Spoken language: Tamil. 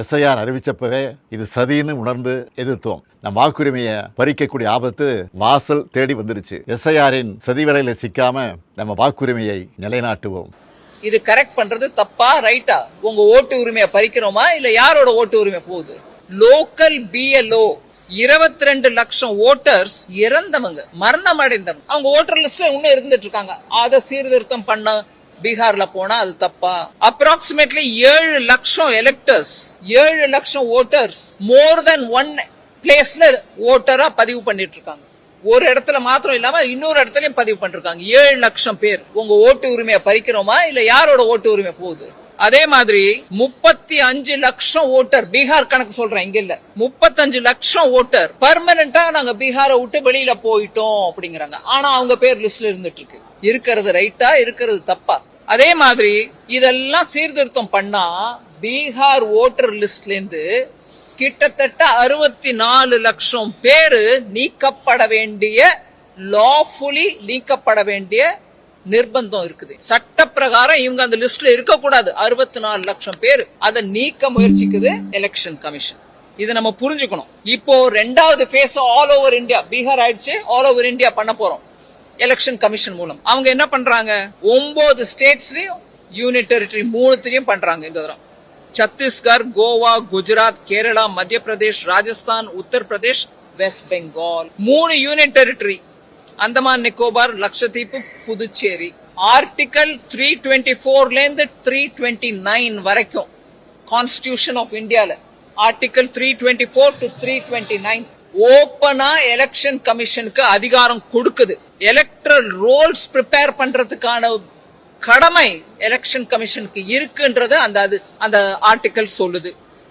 எஸ்ஐஆர் அறிவிச்சப்பவே இது சதின்னு உணர்ந்து எதிர்த்தோம். நம் வாக்குரிமையை பறிக்கக்கூடிய ஆபத்து வாசல் தேடி வந்துருச்சு எஸ்ஐஆரின் சதி வேலையில சிக்காம நம்ம வாக்குரிமையை நிலைநாட்டுவோம். இது கரெக்ட் பண்றது தப்பா ரைட்டா உங்க ஓட்டு உரிமையை பறிக்கிறோமா? இல்ல யாரோட ஓட்டு உரிமை போகுது? லோக்கல் பிஎல்ஓ இருபத்தி ரெண்டு லட்சம் ஓட்டர்ஸ் இறந்தவங்க மரணம் அடைந்தவங்க அவங்க ஓட்டர் லிஸ்ட்ல இன்னும் இருந்துட்டு இருக்காங்க. அதை சீர்திருத்தம் பண்ண பீகார்ல போனா அது தப்பா? அப்ராக்சிமேட்லி ஏழு லட்சம் எலெக்டர்ஸ் ஏழு லட்சம் ஓட்டர்ஸ் மோர் தென் ஒன் பிளேஸ்ல ஓட்டரா பதிவு பண்ணிட்டு இருக்காங்க ஒரு இடத்துல மாத்திரம் இல்லாம இன்னொரு இடத்துலயும் பதிவு பண்ணிருக்காங்க. ஏழு லட்சம் பேர். உங்க ஓட்டு உரிமையை பறிக்கிறோமா? இல்ல யாரோட ஓட்டு உரிமை போகுது? அதே மாதிரி முப்பத்தி அஞ்சு லட்சம் ஓட்டர் பீகார் கணக்கு சொல்றேன் இங்க இல்ல. முப்பத்தஞ்சு லட்சம் ஓட்டர் பர்மனண்டா நாங்க பீகாரை விட்டு வெளியில போயிட்டோம் அப்படிங்கிறாங்க. ஆனா அவங்க பேர் லிஸ்ட்ல இருந்துட்டு இருக்கு இருக்கிறது ரைட்டா இருக்கிறது தப்பா. அதே மாதிரி இதெல்லாம் சீர்திருத்தம் பண்ணா பீகார் ஓட்டர் லிஸ்ட்ல இருந்து கிட்டத்தட்ட அறுபத்தி நாலு லட்சம் பேரு நீக்கப்பட வேண்டிய லாஃபுல்லி நீக்கப்பட வேண்டிய நிர்பந்தம் இருக்குது. சட்ட பிரகாரம் இவங்க அந்த லிஸ்ட்ல இருக்க கூடாது அறுபத்தி நாலு லட்சம் பேர். அதை நீக்க முயற்சிக்குது எலெக்ஷன் கமிஷன் இதை நம்ம புரிஞ்சுக்கணும். இப்போ ரெண்டாவது phase all over India Bihar ஆயிடுச்சு ஆல் ஓவர் இந்தியா பண்ண போறோம். எலெக்ஷன் கமிஷன் மூலம். அவங்க என்ன பண்றாங்க? ஒன்பது ஸ்டேட்ஸ்லயும் யூனிட் டெரிட்டரி மூணுத்திலையும் பண்றாங்க இந்த தரம். சத்தீஸ்கர் கோவா குஜராத் கேரளா மத்திய பிரதேஷ் ராஜஸ்தான் உத்தரப்பிரதேஷ் வெஸ்ட் பெங்கால் மூணு union territory Andaman Nicobar Lakshadweep Puducherry. Article three twenty ஃபோர்ல இருந்து த்ரீ டுவெண்ட்டி நைன் வரைக்கும். கான்ஸ்டிடியூஷன் ஆஃப் இந்தியால article three twenty four to three twenty nine ஓப்பனா எலெக்ஷன் கமிஷனுக்கு அதிகாரம் கொடுக்குது. எலக்ட்ரல் ரோல்ஸ் ப்ரிப்பேர் பண்றதுக்கான கடமை எலெக்ஷன் கமிஷனுக்கு இருக்குன்றத அந்த அது அந்த ஆர்டிக்கல் சொல்லுது.